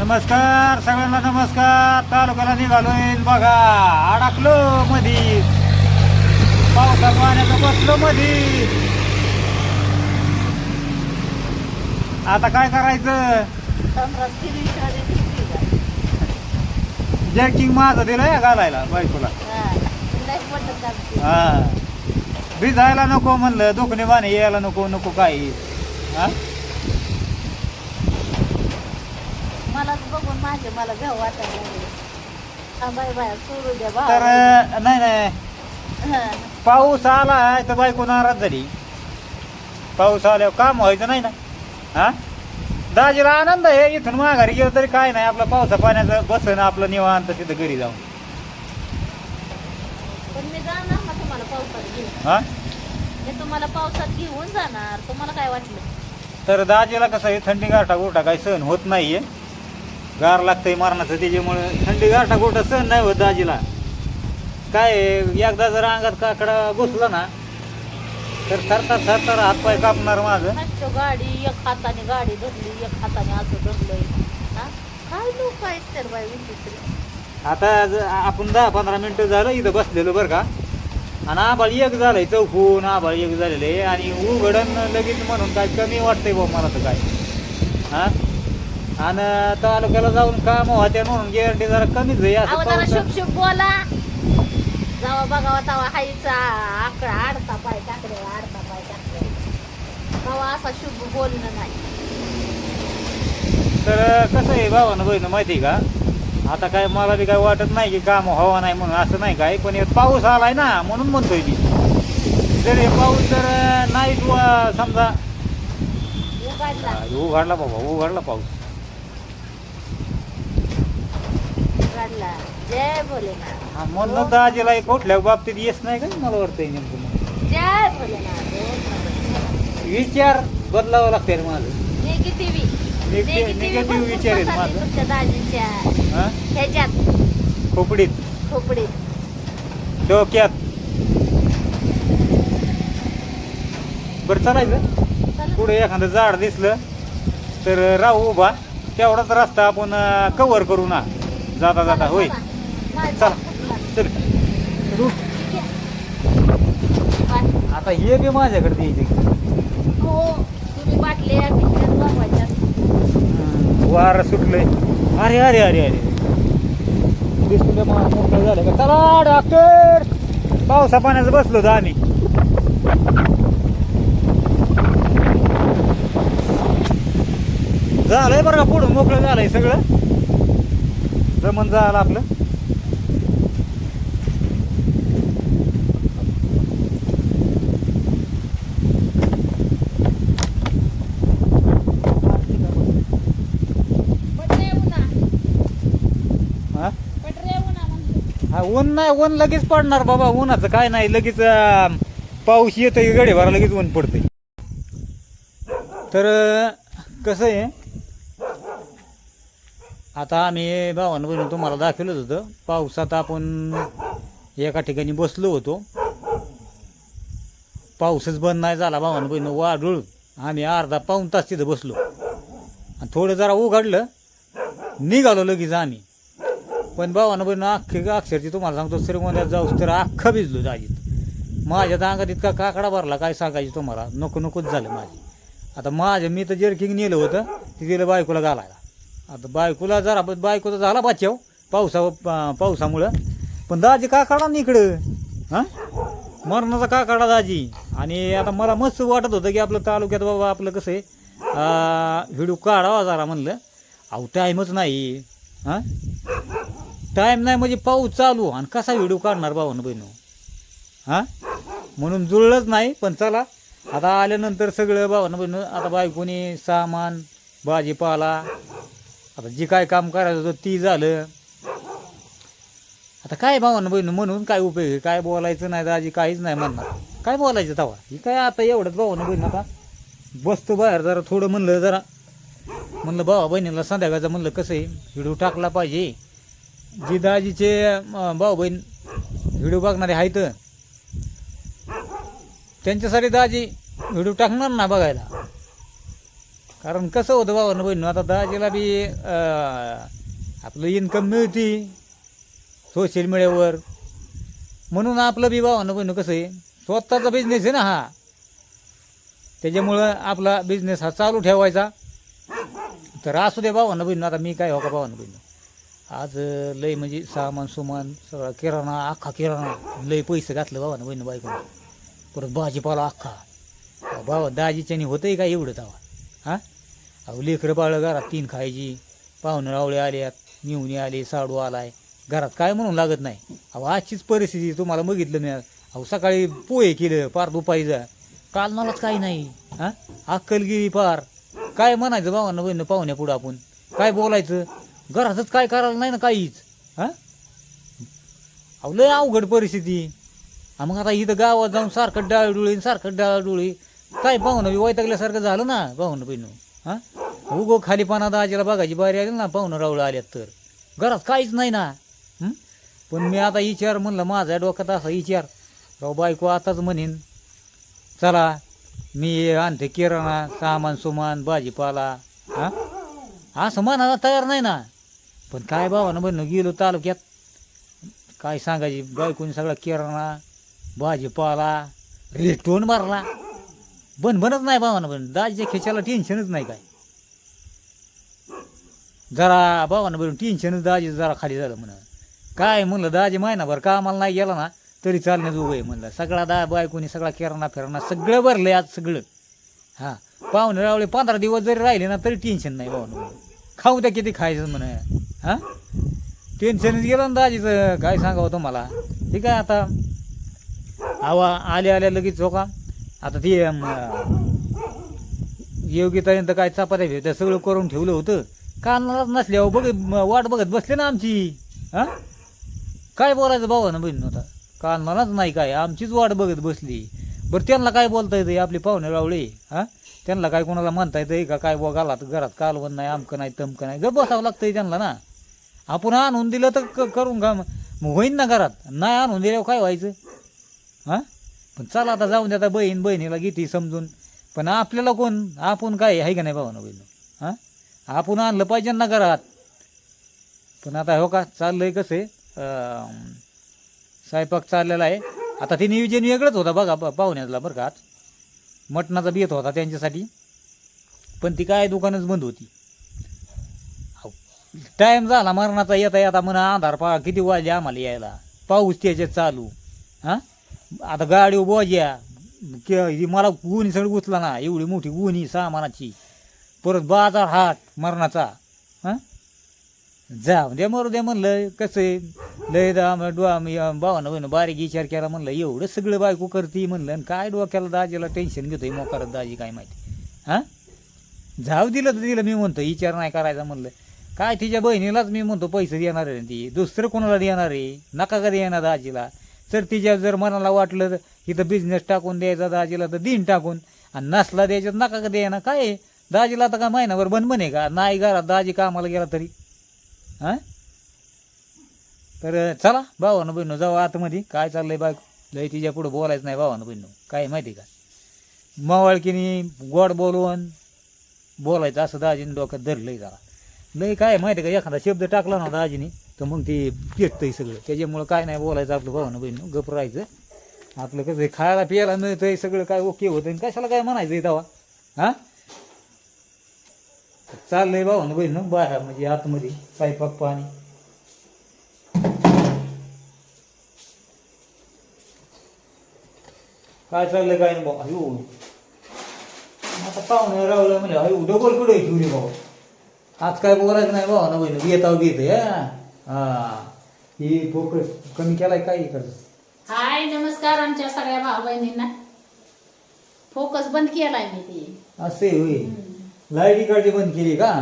नमस्कार सगळ्यांना नमस्कार. तालुक्याला निघालोय. बघा अडकलो मधी पावसा पाण्याचं बसलो मधी आता काय करायचं? जॅकिंग माझं दिलं घालायला बायकोला. हा. भिजायला नको म्हणलं दुखणे बाणे यायला नको नको काही. हा? मला बघून माझे मला घ्यावं वाटायला लागले. बाय बाय सोडू द्या भाऊ. तर नाही नाही. हा. पाऊस आला तर बायको नाराज झाली. पाऊस आल्यावर काम व्हायचं नाही ना? हा? दाजीला आनंद आहे इथून माघारी गेलं तरी काय नाही. आपलं पावसा पाण्याचं बसन आपलं निवांत तिथं घरी जाऊन. पण मी जाणार ना तुम्हाला पावसात घेऊन? हा? मी तुम्हाला पावसात घेऊन जाणार. तुम्हाला काय वाटलं? तर दाजीला कसं आहे थंडी गारठा गोठा काही सहन होत नाहीये. गार लागतंय मरणाचं त्याच्यामुळे थंडी गारठा गोठा सहन नाही होत दाजीला. काय एकदा जर अंगात काकडा घुसला ना तर थरथर थरथर हातपाय कापणार माझं गाडी एक हाताने गाडी धरली एक हाताने असं धरलंय. हा? काय लोक आहेत तर विचित्र. आता ज- आपण दहा पंधरा मिनिटं झालं इथं बसलेलो बरं का. आणि आबाळ एक झालंय चौकून आबाळ एक झालेलं. आहे आणि उघडन लगेच म्हणून काय कमी वाटतंय बा मला तर काय. हा? आणि तालुक्याला जाऊन काम होत्या म्हणून गॅरंटी जरा कमीच आहे अहो असं जरा शुभ शुभ बोला. जावा बघावा तवा हाईचा आकडा आडता पाय टाकले आडता पाय टाकले. तवा असा शुभ बोलणं नाही. तर कसं आहे भावानं बहिण माहिती आहे का? आता काय मला बी काय वाटत नाही की काम व्हावं नाही म्हणून असं नाही काय? पण हे पाऊस आलाय ना म्हणून म्हणतोय मी. जर हे पाऊस जर नाही व- समजा. उघडला. उघडला बाबा उघडला पाऊस. उघडला जय भोलेनाथ. हा, म्हणून दाजीला एक कुठल्या बाबतीत येस नाही का? मला वाटतंय नेमकं मग. जय भोलेनाथ विचार बदलावं लागतंय रे माझं. निगेटिव्ही विचार आहेत माझं. तुमच्या दाजींच्या. हा? ह्याच्यात. खोपडीत. खोपडीत. डोक्यात. बरं चालायचं? चला. पुढे एखादं झाड दिसलं तर राहू उभा. तेवढाच रस्ता आपण कव्हर करू ना. जाता जाता होय. चला. चला. आता हे बी माझ्याकडे द्यायचे. हो वार सुटलंय. अरे अरे अरे अरे. दिसलं मोठं झालं का? चला डॉक्टर पावसा पाण्याचं बसलो होतो आम्ही. झालंय बरं का पुढं मोकळं झालंय सगळं? जमन झालं आपलं. हा? हा ऊन नाही ऊन लगेच पडणार बाबा उन्हाचं काय नाही लगेच पाऊस येतं गडे लगेच ऊन पडते तर कसं आहे? आता आम्ही भावानं बहिणी तुम्हाला दाखवलंच होतं. पावसात आपण एका ठिकाणी बसलो होतो. पाऊसच बंद नाही झाला भावानं बहिणी वाढूळ आम्ही अर्धा पाऊन तास तिथं बसलो. आणि थोडं जरा उघडलं निघालो लगेच आम्ही. पण भावानं बहिण अख्खी अक्षरची तुम्हाला सांगतो श्रीगोंद्यात जाऊस तर अख्खा भिजलो दाजीत माझ्या तर अंगात इतका काकडा भरला काय सांगायचं तुम्हाला? नको नकोच झालं माझी. आता माझं मी तर जर्किंग नेलं होतं ते दिलं बायकोला घालायला. आता बायकोला जरा बायकोचा झाला बाच्याव पावसा पा- पावसामुळं. पण दाजी का काढा ना इकडं? हां? मरणाचा का काढा दाजी? आणि आता मला मस्त वाटत होतं की आपलं तालुक्यात बाबा आपलं कसं आहे व्हिडिओ काढावा जरा म्हणलं. अहो टाईमच नाही. हां? टाईम नाही म्हणजे पाऊस चालू. आणि कसा व्हिडिओ काढणार भावानं बहिणू? हां? म्हणून जुळलंच नाही. पण चला आता आल्यानंतर सगळं भावानं बहिणू आता बायकोनी सामान भाजीपाला आता जी काय काम करायचं होतं ती झालं. आता काय भावानं बहिण म्हणून काय उपयोग आहे? काय बोलायचं नाही दाजी काहीच नाही म्हणणार. काय बोलायचं तवा ही काय आता एवढंच भावानं बहिणी आता? बसतो बाहेर जरा थोडं म्हणलं जरा. म्हणलं भावा बहिणीला संध्याकाळचं म्हणलं कसं आहे? व्हिडिओ टाकला पाहिजे. जी दाजीचे भाऊ बहीण व्हिडिओ बघणारे आहेत त्यांच्यासाठी दाजी व्हिडिओ टाकणार ना बघायला? कारण कसं होतं भावानं बहिणी आता दाजीला बी आपलं इन्कम मिळते सोशल मीडियावर म्हणून आपलं बी भावानं बहिणी कसं आहे स्वतःचा बिझनेस आहे ना हा. त्याच्यामुळं आपला बिझनेस हा चालू ठेवायचा. तर असू दे भावानं बहिणी आता मी काय हो का भावानं बहिणी आज लय म्हणजे सामान सुमान सगळा किराणा अख्खा किराणा लय पैसे घातलं भावानं बहिणी बायकोनं. परत भाजीपाला अख्खा. बाबा भावा दाजीच्यानी होतंय का एवढं तवा? हां? अहो लेकरं बाळं घरात तीन खायची पाहुणं रावळे आल्यात मिवणी आले साडू आलाय. घरात काय म्हणून लागत नाही? अहो आजचीच परिस्थिती तुम्हाला बघितलं मी अहो सकाळी पोहे केलं पार दुपारीचा. काल मलाच काही नाही. हां? अक्कल गेली पार. काय म्हणायचं भावांना बहिणं पाहुण्या पुढं आपण? काय बोलायचं? घरातच काय करायला नाही ना काहीच. हां? अहो लय अवघड परिस्थिती. मग आता इथं गावात जाऊन सारखं डाळ डुळे सारखं डाळ डोळी काय पाहुणं वैतागल्यासारखं झालं ना पाहुणं बहिण हां? उगो खाली पाना दाजीला बघायची बारी आली ना पाहुणं रावळं आल्यात तर. घरात काहीच नाही ना. पण मी आता विचार म्हणलं माझा डोक्यात असा विचार. राव बायको आताच म्हणेन चला मी आणते किराणा सामान सुमान भाजीपाला. हां? असं म्हणायला तयार नाही ना. पण काय भावानं म्हणणं गेलो तालुक्यात. काय सांगायची बायकोनी सगळा किराणा भाजीपाला रेटून मारला. बन बनच नाही बाबानं बन. दाजीच्या खेच्याला टेन्शनच नाही काय. जरा बाबानं बरं टेन्शनच दाजी जरा खाली झालं म्हणा. काय म्हणलं दाजी महिनाभर कामाला नाही गेला ना तरी चालण्यात उभं आहे म्हणलं. सगळा दा बायकोनी सगळा किराणा फिराणा सगळं भरलंय आज सगळं. हां पाहुणे रावळे पंधरा दिवस जरी राहिले ना तरी टेन्शन नाही बाबानं खाऊ द्या किती खायचं म्हण. हां? टेन्शनच गेलं ना दाजीचं. काय सांगावं तुम्हाला? ठीक आहे आता. आवा आल्या आल्या लगेच हो का? आता ती योगितायंत काय चपात्या ते सगळं करून ठेवलं होतं. कानालाच नसल्यावर बघत वाट बघत बसले ना आमची. हां? काय बोलायचं भावा ना बहीण आता? कानालाच नाही काय आमचीच वाट बघत बसली. बरं त्यांना काय बोलता येतं आपले पाहुणे रावळे? हां? त्यांना काय कोणाला म्हणता येतं का? काय बो घालात घरात कालवण नाही आमकं नाही तमकं नाही. गप बसावं लागतंय त्यांना ना. आपण आणून दिलं तर क- करून का मग होईन ना घरात. नाही आणून दिल्यावर काय व्हायचं? हां? पण चला आता जाऊन दे आता बहीण बहिणीला घेते समजून. पण आपल्याला कोण? आपण काय आहे का नाही भावानं बहिण? हां? आपण आणलं पाहिजे ना घरात. पण आता हो का चाललंय कसं आहे? स्वयंपाक चाललेला आहे. आता ते नियोजन वेगळंच होता बघा प- पाहुण्यातला बरं का आज. मटणाचा बेत होता त्यांच्यासाठी. पण ती काय दुकानच बंद होती. टाईम झाला मरणाचा येता येता म्हणा आधार पा किती वाजले आम्हाला यायला. पाऊस त्याच्यात चालू. हां? आता गाडी बोज्या के- मला गुणी सगळं उचला ना एवढी मोठी गुणी सामानाची. परत बाजार हाट मरणाचा. हां? जाऊ दे मरू दे म्हणलं कसं आहे? लय दा भावानं बहिणं बारीक विचार केला म्हणलं एवढं सगळं बायको करते म्हणलं आणि काय डोक्याला दाजीला टेन्शन घेतोय मोकारत दाजी काय माहिती? हां? जाऊ दिलं तर दिलं मी म्हणतो विचार नाही करायचा म्हणलं. काय तिच्या बहिणीलाच मी म्हणतो पैसे देणार आहे ती. दुसरं कोणाला देणार आहे? नका का देणार दाजीला. तर तिच्या जर मनाला वाटलं तर इथं बिझनेस टाकून द्यायचा दाजीला तर दिन टाकून. आणि नसला द्यायचं तर नका का द्यायना काय? दाजीला आता काय महिनाभर बंद म्हणे का? नाही घरात दाजी कामाला गेला तरी. हां? तर चला भावानं बहिणू जाऊ आतमध्ये. काय चाललंय बायको लय तिच्या पुढं बोलायचं नाही भावानं बहिणू काय माहिती का? मावळकीनी गोड बोलवून बोलायचं असं दाजीने डोक्यात धरलंय जरा. लय काय माहिती का? एखादा शब्द टाकला ना दाजीने. तर मग ते पेटतंय सगळं. त्याच्यामुळं काय नाही बोलायचं आपलं भावानं बहिण गप राहायचं. आपलं कसं आहे, खायला प्यायला मिळतंय सगळं काय ओके होतं आणि कशाला काय म्हणायचं तेव्हा? हां? चाललंय भावानं बहिण बाहेर म्हणजे आतमध्ये स्वयंपाक पाणी. काय चाललंय काय नाही बाबा अयो. आता पाहुणे रावलं म्हणजे अयो डबल कुठे ठेवली भाऊ आज काय बोलायचं नाही भाऊ ना बहिण येता घेत हा? ही. फोकस कमी केलाय काय करत हाय नमस्कार आमच्या सगळ्या भाऊ बहिणींना फोकस बंद केलाय मी ती. असे होय. लाइट इकडची बंद केली का?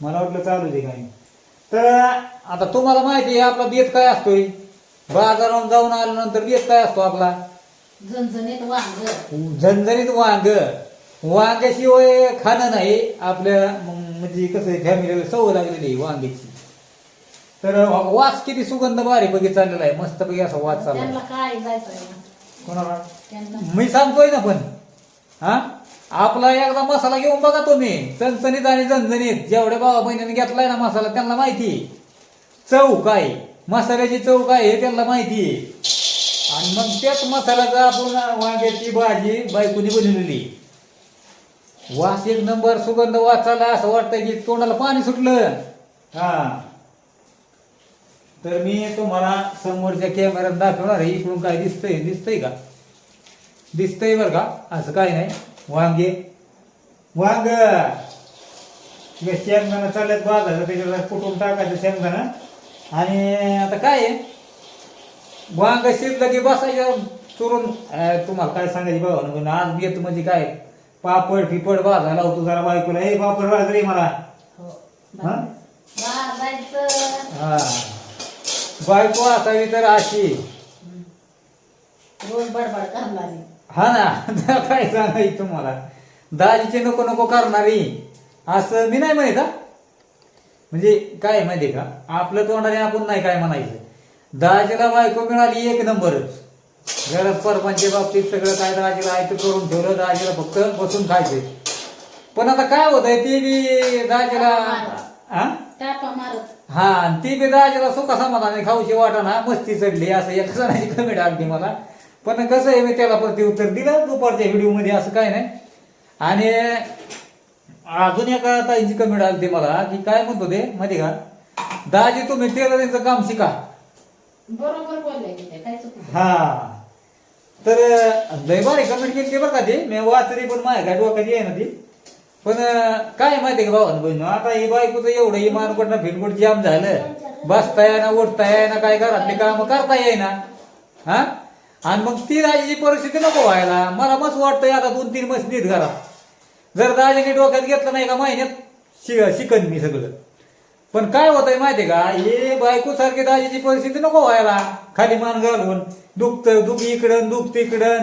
मला वाटलं चालू दे काय तर आता तुम्हाला माहिती आहे आपला बेत काय असतोय? बाजारात जाऊन आल्यानंतर बेत काय असतो आपला? झणझणीत वांग. झणझणीत वांग. वांग्याशिवाय खाणं नाही. आपल्या म- म्हणजे कसं फॅमिलीला सवय लागलेली आहे वांग्याची. तर वास किती सुगंध भारी पैकी चाललेला आहे. मस्त पैकी असा वास चालला त्यांना काय जायचंय? कोणाला? त्यांना. मी सांगतोय ना पण. हा? आपला एकदा मसाला घेऊन बघा तुम्ही. चणचणीत आणि झणझणीत. जेवढ्या भावा बहिणीने घेतलाय ना मसाला त्यांना माहिती. चव काय? मसाल्याची चव काय हे त्यांना माहिती. आणि मग त्याच मसाल्याचा आपण वांग्याची भाजी बायकोनी बनवलेली. वास एक नंबर सुगंध वाचायला असं वाटतं की तोंडाला पाणी सुटलं. हा. तर मी तुम्हाला समोरच्या कॅमेऱ्यात दाखवणार आहे. इकडून काय दिसतंय? दिसतंय का? दिसतंय बरं का? असं काही नाही. वांगे. वांग! हे शेंगदाणा चालत बाजारात. त्याच्यावर कुठून टाकायचं शेंगदाणा. आणि आता काय आहे? वांग शिरलं की बसायचं चुरून. तुम्हाला काय सांगायची बाबा? आज येत म्हणजे काय? पापड फिपड भाजा लावतो जरा बायकोला. हे पापड भाज रे मला. हो. हा. बायको असावी तर अशी. रोज बडबड करणारी. हा ना काय सांगायचं तुम्हाला? दाजीचे नको नको करणारी. असं मी नाही माहीत हा. म्हणजे काय आहे माहितीये का? आपलं तोंडाने आपण नाही काय म्हणायचं. दाजीला बायको मिळाली एक नंबरच घरात परपंच्या बाबतीत सगळं काय दाजीला आयतं करून ठेवलं दाजीला फक्त बसून खायचंय. पण आता काय होत आहे ते बी दाजीला हा टापा मारत. हा आणि ती बी दाजीला सुखा समाधाने खाऊशी वाटाणा मस्ती चढली असं एक जणाची कमेंट आली मला. पण कसं आहे मी त्याला प्रति उत्तर दिलं दुपारच्या व्हिडिओमध्ये असं काय नाही. आणि अजून एका ताईंची कमेंट आली मला की काय म्हणतो ते माहिती का? दाजी तुम्ही टेलरिंगचं काम शिका. बरोबर बोलले की ते काय चुकलं? हा. तर लय भारी कमेंट केली बरं का ते. मी वाचली पण माझ्या काय डोक्याची आहे ना ती. पण काय माहिती का भाऊ? बहिण आता ही बायकोचं एवढं इमानकडनं भिनकुट जाम झालं. बसता येईना उठता येईना काय घरातली काम करता येईना. हा? आणि मग ती दाजीची परिस्थिती नको व्हायला. मला मस्त वाटतंय आता दोन तीन मस्त नीट घरात. जर दाजीने डोक्यात घेतलं नाही का महिन्यात शिक शिकन मी सगळं. पण काय होतंय माहितीये का? हे बायको सारखी दाजीची परिस्थिती नको व्हायला. खाली मान घालून दुखत दुख इकडं दुख तिकडं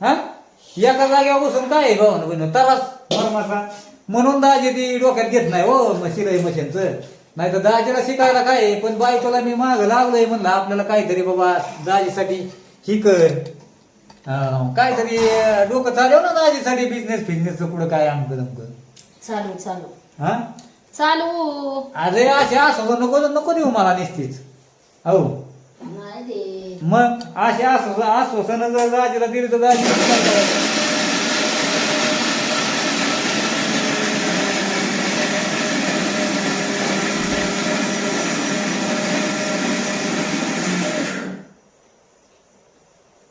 हा? एका जागेवर बसून काय आहे भाऊ बहिण तरास मरमाचा म्हणून दाजी ती डोक्यात घेत नाही हो म- शिलाई मशीनचं. नाही तर दाजीला शिकायला काय आहे, पण बायकोला मी माग लावलंय म्हणलं आपल्याला काहीतरी बाबा दाजीसाठी ही कर. काहीतरी अं, डोकं चालव ना दाजीसाठी बिझनेस फिझनेसचं पुढं काय आमकं दमकं चालू चालू. हा? चालू. अरे असे असं नको नको देऊ मला निश्चित हो. नाही दे. मग असे आश्वासन आश्वासन जर दाजीला दिली तर दाजी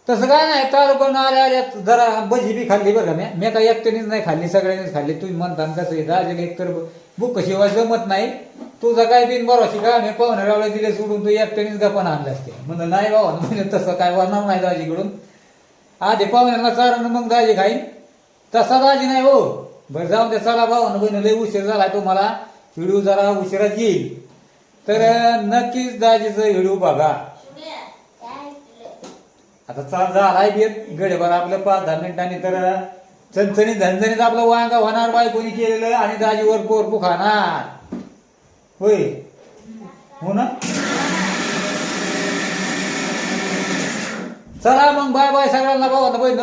तसं काय नाही तालुका आल्या आल्या जरा बजी बी खाल्ली बरं का मी. मी काही एकट्यानेच नाही खाल्ली सगळ्यांनीच खाल्ली. तुम्ही म्हणता ना कसं आहे दाजीला एकतर बुक शिवाय जमत नाही. तुझा काय बिन बरोशी का? मी पाहुणे दिले सोडून तू एकट्यानेच गप्पा आणलं असते. म्हणलं नाही बाबा म्हणजे तसं काय वरणार नाही दाजीकडून. आधी पाहुण्यांना चारण मग दाजी खाईन. तसा दाजी नाही हो. बरं जाऊन दे चला भावानं बहिण लय उशीर झाला तुम्हाला. व्हिडिओ जरा उशिरात येईल. तर नक्कीच दाजीचं व्हिडिओ बघा. आता चाल झाला आहे गडेभर आपलं पाच दहा मिनिटांनी तर चणचणीत झणझणीत आपलं वांग होणार बाय कोणी केलेलं आणि दाजीवर कोरपू खाणार होय. हो ना? चला मग बाय बाय सगळ्यांना भाऊ बहिण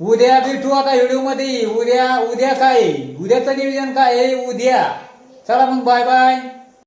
उद्या भेटू आता व्हिडिओमध्ये उद्या उद्या काय? उद्याचं नियोजन काय? आहे? उद्या. चला मग बाय बाय.